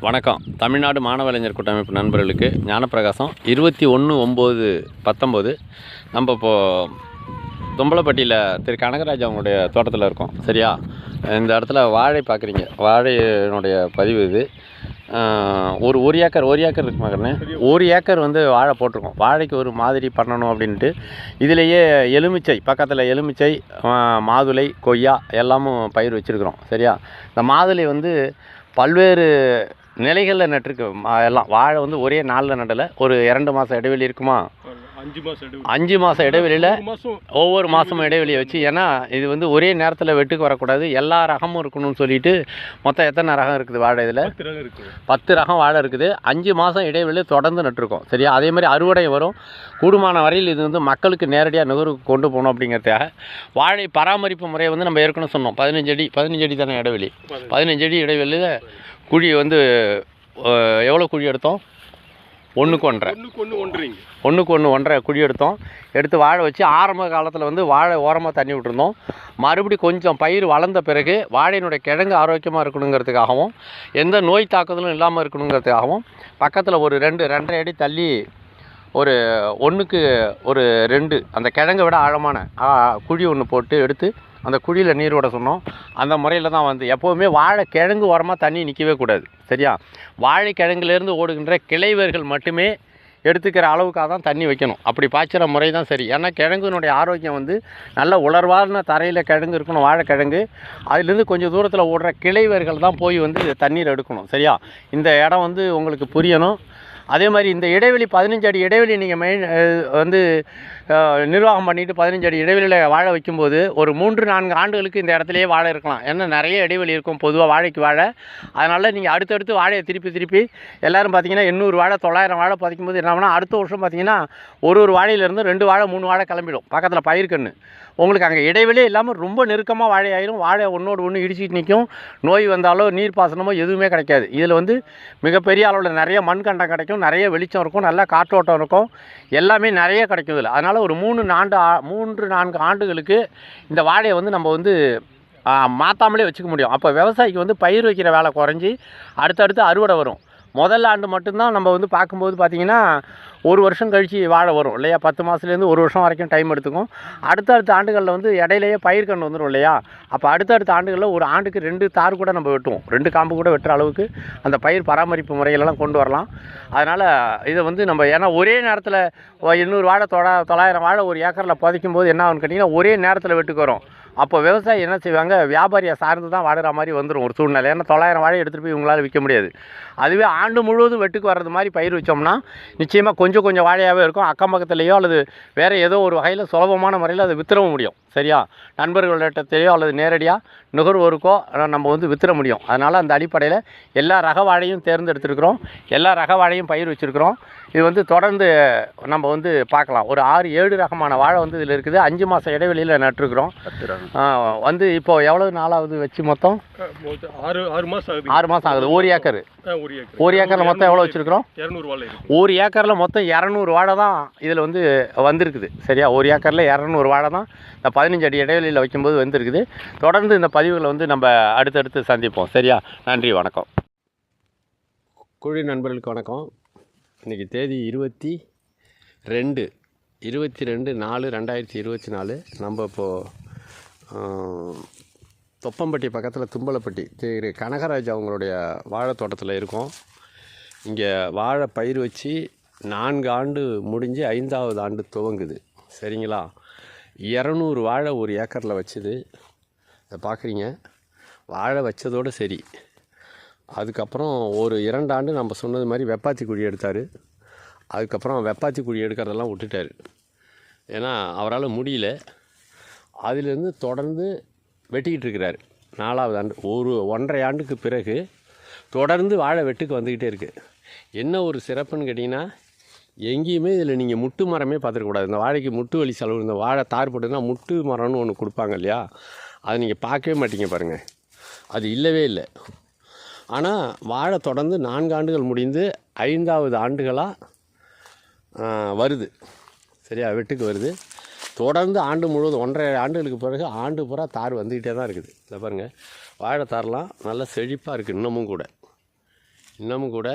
வணக்கம். தமிழ்நாடு மாணவ இளைஞர் கூட்டமைப்பு நண்பர்களுக்கு ஞானப்பிரகாசம் இருபத்தி ஒன்று ஒம்பது பத்தொம்போது. நம்ம இப்போது தும்பலப்பட்டியில் திரு கனகராஜ் அவங்களுடைய தோட்டத்தில் இருக்கோம். சரியா? இந்த இடத்துல வாழை பார்க்குறீங்க வாழையினுடைய பதிவு இது. ஒரு ஒரு ஏக்கர் ஒரு ஏக்கர் இருக்கு மகனே. ஒரு ஏக்கர் வந்து வாழை போட்டிருக்கோம். வாழைக்கு ஒரு மாதிரி பண்ணணும் அப்படின்ட்டு. இதுலேயே எலுமிச்சை பக்கத்தில் எலுமிச்சை மாதுளை கொய்யா எல்லாமும் பயிர் வச்சுருக்குறோம். சரியா? இந்த மாதுளை வந்து பல்வேறு நிலைகளில் நட்டிருக்கு எல்லாம். வாழை வந்து ஒரே நாளில் நடலை ஒரு இரண்டு மாதம் இடைவெளி இருக்குமா? அஞ்சு மாதம் இடைவெளியில் ஒவ்வொரு மாதமும் இடைவெளியை வச்சு ஏன்னா இது வந்து ஒரே நேரத்தில் வெட்டுக்கு வரக்கூடாது எல்லா ரகமும் இருக்கணும்னு சொல்லிட்டு மொத்தம் எத்தனை ரகம் இருக்குது வாழை இதில்? பத்து ரகம் இருக்கு. பத்து ரகம் வாழை இருக்குது. அஞ்சு மாதம் இடைவெளி தொடர்ந்து நட்டிருக்கோம். சரியா? அதே மாதிரி அறுவடை வரும். கூடுமான வரையில் இது வந்து மக்களுக்கு நேரடியாக நுகர்வுக்கு கொண்டு போகணும் அப்படிங்கிறதுக்காக வாழை பராமரிப்பு முறையை வந்து நம்ம ஏற்கனவே சொன்னோம். பதினஞ்சு அடி பதினஞ்சு அடி தானே இடைவெளி. பதினஞ்சு. அடி இடைவெளியில் குழி வந்து எவ்வளோ குழி எடுத்தோம்? ஒன்றுக்கு ஒன்றரை. ஒண்ணுக்கு ஒண்ணு ஒன்றீங்க ஒன்றுக்கு ஒன்று ஒன்றரை குழி எடுத்தோம். எடுத்து வாழை வச்சு ஆரம்ப காலத்தில் வந்து வாழை ஓரமாக தண்ணி விட்டுருந்தோம். மறுபடி கொஞ்சம் பயிர் வளர்ந்த பிறகு வாழையினுடைய கிழங்கு ஆரோக்கியமாக இருக்கணுங்கிறதுக்காகவும் எந்த நோய் தாக்குதலும் இல்லாமல் இருக்கணுங்கிறதுக்காகவும் பக்கத்தில் ஒரு ரெண்டு ரெண்டரை அடி தள்ளி ஒரு ஒன்றுக்கு ஒரு ரெண்டு அந்த கிழங்கை விட ஆழமான குழி ஒன்று போட்டு எடுத்து அந்த குழியில் நீர் விட சொன்னோம். அந்த முறையில் தான் வந்து எப்போவுமே வாழை கிழங்கு ஓரமாக தண்ணி நிற்கவே கூடாது. சரியா? வாழை கிழங்குலேருந்து ஓடுகின்ற கிளைவர்கள் மட்டுமே எடுத்துக்கிற அளவுக்காக தான் தண்ணி வைக்கணும். அப்படி பாய்ச்சிற முறை தான் சரி. ஏன்னா கிழங்குனுடைய ஆரோக்கியம் வந்து நல்ல உலர்வான தரையில் கிழங்கு இருக்கணும் வாழைக்கிழங்கு அதுலேருந்து கொஞ்சம் தூரத்தில் ஓடுற கிளைவர்கள் தான் போய் வந்து தண்ணீர் எடுக்கணும். சரியா? இந்த இடம் வந்து உங்களுக்கு புரியணும். அதே மாதிரி இந்த இடைவெளி பதினஞ்சு அடி இடைவெளி நீங்கள் மெயின் வந்து நிர்வாகம் பண்ணிவிட்டு பதினஞ்சு அடி இடைவெளியில் வாழ வைக்கும்போது ஒரு மூன்று நான்கு ஆண்டுகளுக்கு இந்த இடத்துலையே வாழ இருக்கலாம். ஏன்னா நிறைய இடைவெளி இருக்கும் பொதுவாக வாழைக்கு வாழை. அதனால் நீங்கள் அடுத்தடுத்து வாழையை திருப்பி திருப்பி எல்லாரும் பார்த்தீங்கன்னா எண்ணூறு வாழை தொள்ளாயிரம் வாழை பதிக்கும் போது என்ன அடுத்த வருஷம் பார்த்தீங்கன்னா ஒரு ஒரு வாழையிலேருந்து ரெண்டு வாழை மூணு வாழை கிளம்பிடும். பக்கத்தில் பயிர்க்கன்று உங்களுக்கு அங்கே இடைவெளியே இல்லாமல் ரொம்ப நெருக்கமாக வாழை ஆயிரும். வாழை ஒன்றோடு ஒன்று இடிச்சிட்டு நிற்கும் நோய் வந்தாலோ நீர் பாசனமோ எதுவுமே கிடைக்காது. இதில் வந்து மிகப்பெரிய அளவில் நிறைய மண்கண்டம் கிடைக்கும். நிறைய வெளிச்சம் இருக்கும். நல்ல காற்றோட்டம் இருக்கும். எல்லாமே நிறைய கிடைக்கும் இதில். அதனால் ஒரு மூணு நான்கு ஆ- மூன்று நான்கு ஆண்டுகளுக்கு இந்த வாழையை வந்து நம்ம வந்து மாற்றாமலே வச்சுக்க முடியும். அப்போ விவசாயிக்கு வந்து பயிர் வைக்கிற வேலை குறைஞ்சி அடுத்தடுத்து அறுவடை வரும். முதல் ஆண்டு மட்டும்தான் நம்ம வந்து பார்க்கும்போது பார்த்திங்கன்னா ஒரு வருஷம் கழித்து வாழை வரும் இல்லையா? பத்து மாதத்துலேருந்து ஒரு வருஷம் வரைக்கும் டைம் எடுத்துக்கும். அடுத்தடுத்த ஆண்டுகளில் வந்து இடையிலேயே பயிர் கண்டு வந்துடும் இல்லையா? அப்போ அடுத்தடுத்த ஆண்டுகளில் ஒரு ஆண்டுக்கு ரெண்டு தார் கூட நம்ம வெட்டுவோம். ரெண்டு காம்பு கூட வெட்டுற அளவுக்கு அந்த பயிர் பராமரிப்பு முறைகளெல்லாம் கொண்டு வரலாம். அதனால் இதை வந்து நம்ம ஏன்னா ஒரே நேரத்தில் எண்ணூறு வாழை தொள்ளா தொள்ளாயிரம் வாழை ஒரு ஏக்கரில் புதைக்கும் போது என்ன ஆகும்னு கேட்டிங்கன்னா ஒரே நேரத்தில் வெட்டுக்கு வரும். அப்போ விவசாயி என்ன செய்வாங்க? வியாபாரியை சார்ந்து தான் வாடுற மாதிரி வந்துடும் ஒரு சூழ்நிலை. ஏன்னா தொள்ளாயிரம் வாழை எடுத்துகிட்டு போய் உங்களால் விற்க முடியாது. அதுவே ஆண்டு முழுவதும் வெட்டுக்கு வர்றது மாதிரி பயிர் வச்சோம்னா நிச்சயமாக கொஞ்சம் கொஞ்சம் வாழையாகவே இருக்கும். அக்கம் பக்கத்துலேயோ அல்லது வேறு ஏதோ ஒரு வகையில் சுலபமான முறையில் அதை வித்துறவும் முடியும். சரியா? நண்பர்களிடத்திலேயோ அல்லது நேரடியாக நுகர்வோருக்கோ நம்ம வந்து வித்துற முடியும். அதனால் அந்த அடிப்படையில் எல்லா ரக வாழையும் தேர்ந்தெடுத்துருக்குறோம். எல்லா ரக வாழையும் பயிர் வச்சுருக்குறோம். இது வந்து தொடர்ந்து நம்ம வந்து பார்க்கலாம். ஒரு ஆறு ஏழு ரகமான வாழை வந்து இதில் இருக்குது. அஞ்சு மாதம் இடைவெளியில் நட்டுருக்குறோம். வந்து இப்போ எவ்வளோ நாளாவது வச்சு மொத்தம்? ஆறு ஆறு மாசம் ஆகுது. ஆறு மாதம் ஆகுது. ஒரு ஏக்கர். ஒரு ஏக்கர். ஒரு ஏக்கரில் மொத்தம் எவ்வளோ வச்சுருக்கிறோம்? இரநூறு வாழை இருக்கு. ஒரு ஏக்கரில் மொத்தம் இரநூறு வாழை தான் இதில் வந்து வந்திருக்குது. சரியா? ஒரு ஏக்கரில் இரநூறு வாழை தான் இந்த பதினஞ்சு அடி இடைவெளியில் வைக்கும்போது வந்திருக்குது. தொடர்ந்து இந்த பதிவுகளை வந்து நம்ம அடுத்தடுத்து சந்திப்போம். சரியா? நன்றி வணக்கம். குழி நண்பர்களுக்கு வணக்கம். இன்றைக்கி தேதி இருபத்தி ரெண்டு. இருபத்தி ரெண்டு நாலு ரெண்டாயிரத்தி இருபத்தி நாலு. நம்ம இப்போது தொப்பம்பட்டி பக்கத்தில் தும்பலப்பட்டி. திரு கனகராஜ் அவங்களுடைய வாழை தோட்டத்தில் இருக்கோம். இங்கே வாழை பயிர் வச்சு நான்கு ஆண்டு முடிஞ்சு ஐந்தாவது ஆண்டு துவங்குது. சரிங்களா? இரநூறு வாழை ஒரு ஏக்கரில் வச்சது. இதை பார்க்குறீங்க வாழை வச்சதோடு சரி. அதுக்கப்புறம் ஒரு இரண்டு ஆண்டு நம்ம சொன்னது மாதிரி வெப்பாத்தி குழி எடுத்தார். அதுக்கப்புறம் வெப்பாத்தி குழி எடுக்கிறதெல்லாம் விட்டுட்டார். ஏன்னா அவரால் முடியல. அதிலிருந்து தொடர்ந்து வெட்டிக்கிட்டு இருக்கிறார். நாலாவது ஆண்டு ஒரு ஒன்றரை ஆண்டுக்கு பிறகு தொடர்ந்து வாழை வெட்டுக்கு வந்துக்கிட்டே இருக்குது என்ன ஒரு சிறப்புன்னு கேட்டிங்கன்னா எங்கேயுமே இதில் நீங்கள் முட்டு மரமே பார்த்துருக்கக்கூடாது. இந்த வாழைக்கு முட்டு வலி செலவு இந்த வாழை தார் போட்டுன்னா முட்டு மரம்னு ஒன்று கொடுப்பாங்க இல்லையா? அதை நீங்கள் பார்க்கவே மாட்டீங்க பாருங்கள் அது இல்லவே இல்லை. ஆனால் வாழை தொடர்ந்து நான்கு ஆண்டுகள் முடிந்து ஐந்தாவது ஆண்டுகளாக வருது. சரியா வெட்டுக்கு வருது. தொடர்ந்து ஆண்டு முழுவதும் ஒன்றரை ஆண்டுகளுக்கு பிறகு ஆண்டு பூரா தார் வந்துக்கிட்டே தான் இருக்குது. இதை பாருங்கள் வாழை தார்லாம் நல்லா செழிப்பாக இருக்குது இன்னமும் கூட. இன்னமும் கூட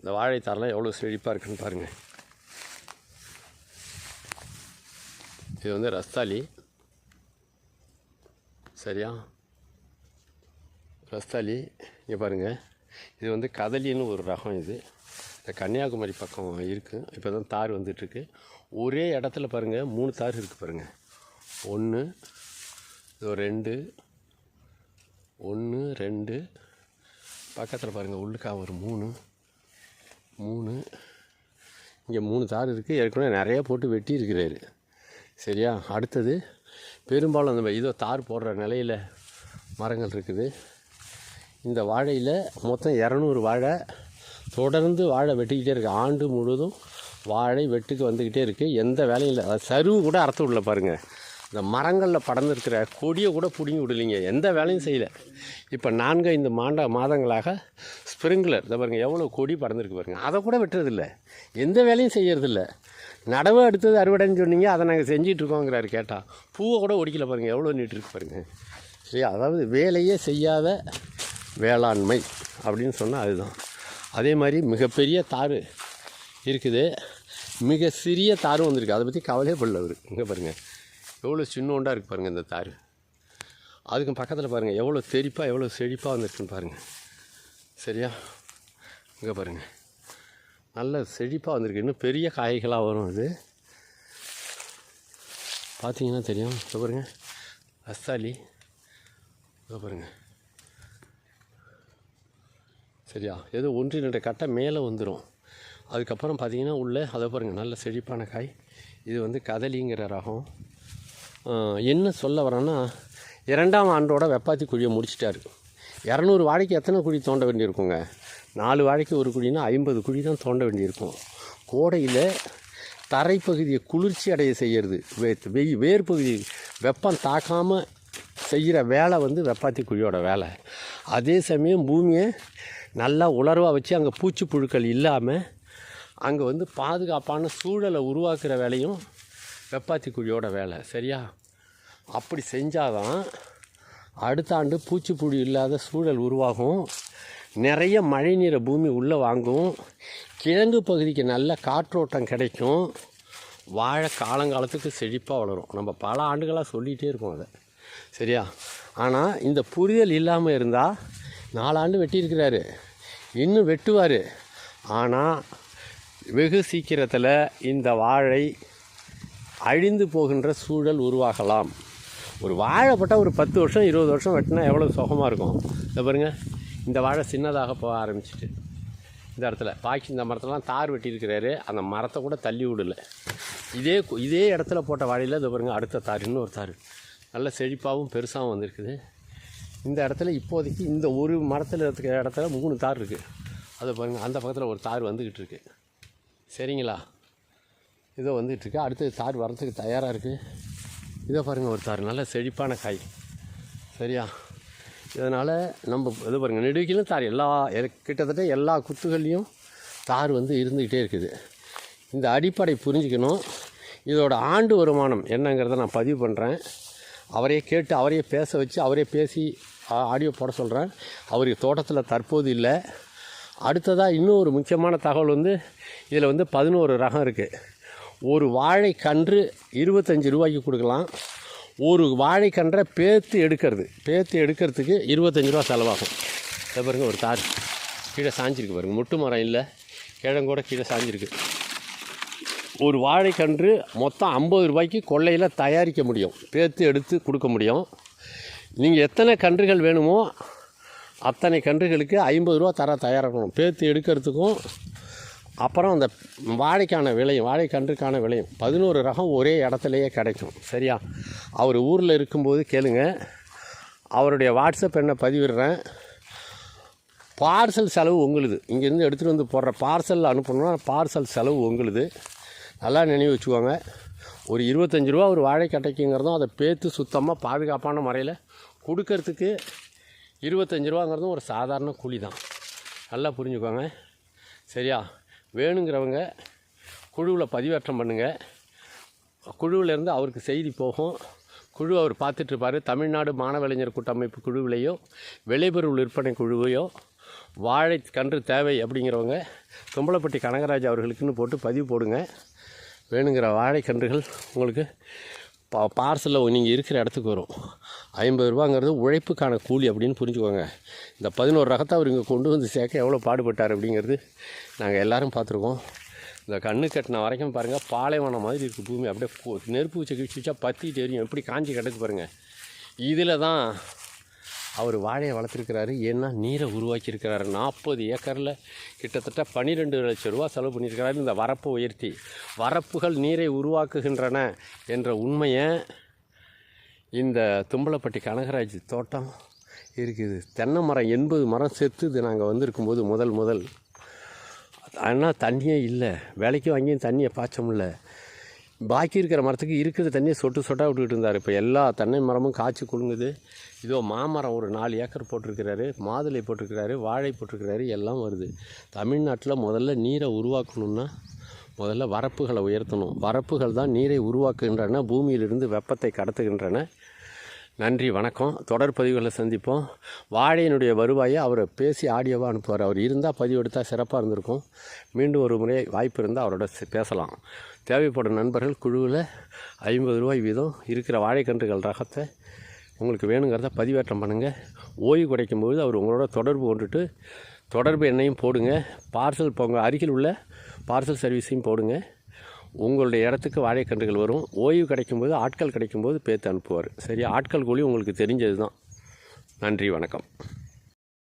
இந்த வாழைத்தாரெலாம் எவ்வளோ செழிப்பாக இருக்குன்னு பாருங்கள் இது வந்து ரஸ்தாலி சரியா? ரஸ்தாலி இங்கே பாருங்கள் இது வந்து கதலின்னு ஒரு ரகம் இது. இந்த கன்னியாகுமரி பக்கம் இருக்குது இப்போ தான் தார் வந்துட்டுருக்கு ஒரே இடத்துல பாருங்கள் மூணு தார் இருக்குது பாருங்கள் ஒன்று இது ரெண்டு ஒன்று ரெண்டு. பக்கத்தில் பாருங்கள் உள்ளுக்கா ஒரு மூணு மூணு. இங்கே மூணு தார் இருக்குது ஏற்கனவே நிறையா போட்டு வெட்டி இருக்கிறாரு. சரியா? அடுத்தது பெரும்பாலும் அந்த இதோ தார் போடுற நிலையில் மரங்கள் இருக்குது. இந்த வாழையில் மொத்தம் இரநூறு வாழை தொடர்ந்து வாழை வெட்டிக்கிட்டே இருக்குது ஆண்டு முழுவதும் வாழை வெட்டுக்கு வந்துக்கிட்டே இருக்குது எந்த வேலையும் இல்லை. அது சருவு கூட அறுத்து விடல பாருங்கள் இந்த மரங்களில் படர்ந்துருக்கிற கொடியை கூட பிடுங்கி விடலைங்க. எந்த வேலையும் செய்யலை. இப்போ நான்கு ஐந்து மாண்ட மாதங்களாக ஸ்ப்ரிங்க்லர் இதை பாருங்கள் எவ்வளோ கொடி படந்துருக்கு பாருங்கள் அதை கூட வெட்டுறதில்ல. எந்த வேலையும் செய்யறதில்ல. நடவு அடுத்தது அறுவடைன்னு சொன்னீங்க அதை நாங்கள் செஞ்சிட்ருக்கோங்கிறாரு கேட்டால் பூவை கூட ஒடிக்கல பாருங்கள் எவ்வளோ நீட்டுருக்கு பாருங்கள் சரி அதாவது வேலையே செய்யாத வேளாண்மை அப்படின்னு சொன்னால் அதுதான். அதே மாதிரி மிகப்பெரிய தாறு இருக்குது. மிக சிறிய தாரும் வந்திருக்கு. அதை பற்றி கவலையே படல அவர். இங்கே பாருங்கள் எவ்வளோ சின்னோண்டாக இருக்குது பாருங்கள் இந்த தார். அதுக்கு பக்கத்தில் பாருங்கள் எவ்வளோ தெறிப்பாக எவ்வளோ செழிப்பாக வந்திருக்குன்னு பாருங்கள் சரியா? இங்கே பாருங்கள் நல்ல செழிப்பாக வந்திருக்கு. இன்னும் பெரிய காய்களாக வரும் அது. பார்த்தீங்கன்னா தெரியும். இங்கே பாருங்கள் ரஸ்தாலி இங்கே பாருங்கள் சரியா? ஏதோ ஒன்று கட்டை மேலே வந்துடும் அதுக்கப்புறம் பார்த்தீங்கன்னா உள்ளே அதை பாருங்கள் நல்ல செழிப்பான காய். இது வந்து கதலிங்கிற ரகம். என்ன சொல்ல வரேன்னா இரண்டாம் ஆண்டோட வெப்பாத்தி குழியை முடிச்சிட்டாரு. இரநூறு வாழைக்கு எத்தனை குழி தோண்ட வேண்டியிருக்குங்க? நாலு வாழைக்கு ஒரு குழினா ஐம்பது குழி தான் தோண்ட வேண்டியிருக்கும். கோடையில் தரைப்பகுதியை குளிர்ச்சி அடைய செய்கிறது வே வெய் வேர் பகுதி வெப்பம் தாக்காமல் செய்கிற வேலை வந்து வெப்பாத்தி குழியோட வேலை. அதே சமயம் பூமியை நல்லா உலர்வாக வச்சு அங்கே பூச்சி புழுக்கள் இல்லாமல் அங்கே வந்து பாதுகாப்பான சூழலை உருவாக்குற வேலையும் வெப்பாத்தி குழியோட வேலை சரியா? அப்படி செஞ்சாதான் அடுத்த ஆண்டு பூச்சிப்புழு இல்லாத சூழல் உருவாகும். நிறைய மழைநீரை பூமி உள்ளே வாங்கும். கிழங்கு பகுதிக்கு நல்ல காற்றோட்டம் கிடைக்கும். வாழை காலங்காலத்துக்கு செழிப்பாக வளரும். நம்ம பல ஆண்டுகளாக சொல்லிகிட்டே இருக்கோம் அதை சரியா? ஆனால் இந்த புரிதல் இல்லாமல் இருந்தால் நாலாண்டு வெட்டியிருக்கிறாரு. இன்னும் வெட்டுவார். ஆனால் வெகு சீக்கிரத்தில் இந்த வாழை அழிந்து போகின்ற சூழல் உருவாகலாம். ஒரு வாழைப்பட்டால் ஒரு பத்து வருஷம் இருபது வருஷம் வெட்டினா எவ்வளோ சுகமாக இருக்கும். இதை பாருங்க. இந்த வாழை சின்னதாக போக ஆரம்பிச்சிட்டு. இந்த இடத்துல பாக்கி இந்த மரத்தெல்லாம் தார் வெட்டியிருக்கிறாரு. அந்த மரத்தை கூட தள்ளி விடல. இதே இதே இடத்துல போட்ட வாழையில் இதை பாருங்கள் அடுத்த தார் இன்னொரு தார். நல்ல செழிப்பாகவும் பெருசாகவும் வந்திருக்குது. இந்த இடத்துல இப்போதைக்கு இந்த ஒரு மரத்தில் இருக்கிற இடத்துல மூணு தார் இருக்குது அதை பாருங்கள் அந்த பக்கத்தில் ஒரு தார் வந்துக்கிட்டு இருக்குது சரிங்களா? இதோ வந்துகிட்ருக்கு அடுத்தது தார் வரத்துக்கு தயாராக இருக்குது இதோ பாருங்கள் ஒரு தார். நல்ல செழிப்பான காய். சரியா? இதனால் நம்ம இது பாருங்கள் நெடுக்கிலும் தார். எல்லா கிட்டத்தட்ட எல்லா குத்துகள்லேயும் தார் வந்து இருந்துக்கிட்டே இருக்குது. இந்த அடிப்படை புரிஞ்சுக்கணும். இதோட ஆண்டு வருமானம் என்னங்கிறத நான் பதிவு பண்ணுறேன் அவரையே கேட்டு அவரையே பேச வச்சு அவரே பேசி ஆடியோ போட சொல்கிறேன் அவருக்கு தோட்டத்தில் தற்போது இல்லை. அடுத்ததாக இன்னும் ஒரு முக்கியமான தகவல் வந்து இதில் வந்து பதினோரு ரகம் இருக்குது ஒரு வாழைக்கன்று இருபத்தஞ்சி ரூபாய்க்கு கொடுக்கலாம். ஒரு வாழைக்கன்றை பேத்து எடுக்கிறது. பேத்து எடுக்கிறதுக்கு இருபத்தஞ்சி ரூபா செலவாகும். இதை பாருங்க ஒரு தார். கீழே சாஞ்சிருக்கு பாருங்கள் முட்டு மரம் இல்லை. கிழங்கூட கீழே சாஞ்சிருக்கு. ஒரு வாழைக்கன்று மொத்தம் ஐம்பது ரூபாய்க்கு கொள்ளையில் தயாரிக்க முடியும். பேத்து எடுத்து கொடுக்க முடியும். நீங்கள் எத்தனை கன்றுகள் வேணுமோ அத்தனை கன்றுகளுக்கு ஐம்பது ரூபா தர தயாராகணும். பேத்து எடுக்கிறதுக்கும் அப்புறம் அந்த வாழைக்கான விலையும் வாழைக்கன்றுக்கான விலையும் பதினோரு ரகம் ஒரே இடத்துலையே கிடைக்கும். சரியா? அவர் ஊரில் இருக்கும்போது கேளுங்க. அவருடைய வாட்ஸ்அப் என்ன பதிவிடுறேன். பார்சல் செலவு உங்களுது. இங்கேருந்து எடுத்துகிட்டு வந்து போடுற பார்சல் அனுப்பணும்னா பார்சல் செலவு உங்களுது. நல்லா நினைவு வச்சுக்கோங்க. ஒரு இருபத்தஞ்சி ரூபா ஒரு வாழைக்கட்டைக்குங்கிறதும் அதை பேத்து சுத்தமாக பாதுகாப்பான முறையில் கொடுக்கறதுக்கு இருபத்தஞ்சி ரூபாங்கிறதும் ஒரு சாதாரண கூலி தான் நல்லா புரிஞ்சுக்கோங்க. சரியா? வேணுங்கிறவங்க குழுவில் பதிவேற்றம் பண்ணுங்கள் குழுவிலேருந்து அவருக்கு செய்தி போகும். குழு அவர் பார்த்துட்ருப்பார். தமிழ்நாடு மாணவலைஞர் கூட்டமைப்பு குழுவிலையோ விளைபொருள் விற்பனை குழுவையோ வாழை கன்று தேவை அப்படிங்கிறவங்க தும்பலப்பட்டி கனகராஜ் அவர்களுக்குன்னு போட்டு பதிவு போடுங்க. வேணுங்கிற வாழைக்கன்றுகள் உங்களுக்கு பா பார்சலில் நீங்கள் இருக்கிற இடத்துக்கு வரும். ஐம்பது ரூபாங்கிறது உழைப்புக்கான கூலி அப்படின்னு புரிஞ்சுக்கோங்க. இந்த பதினோரு ரகத்தை அவர் இங்கே கொண்டு வந்து சேர்க்க எவ்வளோ பாடுபட்டார் அப்படிங்கிறது நாங்கள் எல்லோரும் பார்த்துருக்கோம். இந்த கண்ணு கட்டின வரைக்கும் பாருங்கள் பாலைவனம் மாதிரி இருக்குது பூமி. அப்படியே நெருப்பு வச்சு கிழிச்சு வச்சா பற்றி தெரியும். எப்படி காஞ்சி கிடக்கு பாருங்கள் இதில் தான் அவர் வாழையை வளர்த்துருக்கிறாரு. ஏன்னா நீரை உருவாக்கியிருக்கிறாரு. நாற்பது ஏக்கரில் கிட்டத்தட்ட பன்னிரெண்டு லட்சம் ரூபா செலவு பண்ணியிருக்கிறாரு. இந்த வரப்பை உயர்த்தி. வரப்புகள் நீரை உருவாக்குகின்றன என்ற உண்மையை இந்த தும்பலப்பட்டி கனகராஜ் தோட்டம் இருக்குது. தென்னை மரம் எண்பது மரம் செத்துது. நாங்கள் வந்திருக்கும்போது முதல் முதல். ஆனால் தண்ணியே இல்லை. விலைக்கு வாங்கியும் தண்ணியை பாய்ச்ச முடியல. பாக்கி இருக்கிற மரத்துக்கு இருக்கிற தண்ணியை சொட்டு சொட்டாக விட்டுக்கிட்டு இருந்தார். இப்போ எல்லா தென்னை மரமும் காய்ச்சி குலுங்குது. இதோ மாமரம் ஒரு நாலு ஏக்கர் போட்டிருக்கிறாரு. மாதுளை போட்டிருக்கிறாரு வாழை போட்டிருக்கிறாரு எல்லாம் வருது. தமிழ்நாட்டில் முதல்ல நீரை உருவாக்கணும்னா முதல்ல வரப்புகளை உயர்த்தணும். வரப்புகள் தான் நீரை உருவாக்குகின்றன. பூமியிலிருந்து வெப்பத்தை கடத்துகின்றன. நன்றி வணக்கம். தொடர் பதிவுகளை சந்திப்போம். வாழையினுடைய வருவாயை அவரை பேசி ஆடியோவாக அனுப்புவார். அவர் இருந்தால் பதிவு எடுத்தால் சிறப்பாக இருந்திருக்கும். மீண்டும் ஒரு முறை வாய்ப்பு இருந்தால் அவரோட பேசலாம். தேவைப்படும் நண்பர்கள் குழுவில் ஐம்பது ரூபாய் வீதம் இருக்கிற வாழைக்கன்றுகள் ரகத்தை உங்களுக்கு வேணுங்கிறத பதிவேற்றம் பண்ணுங்கள் ஓய்வு கிடைக்கும் போது அவர் உங்களோட தொடர்பு கொண்டுட்டு தொடர்பு எண்ணையும் போடுங்க. பார்சல் இப்போ உங்கள் அருகில் உள்ள பார்சல் சர்வீஸையும் போடுங்க. உங்களுடைய இடத்துக்கு வாழைக்கன்றுகள் வரும். ஓய்வு கிடைக்கும்போது ஆட்கள் கிடைக்கும்போது பேத்து அனுப்புவார். சரி ஆட்கள் கூலி உங்களுக்கு தெரிஞ்சது தான் நன்றி வணக்கம்.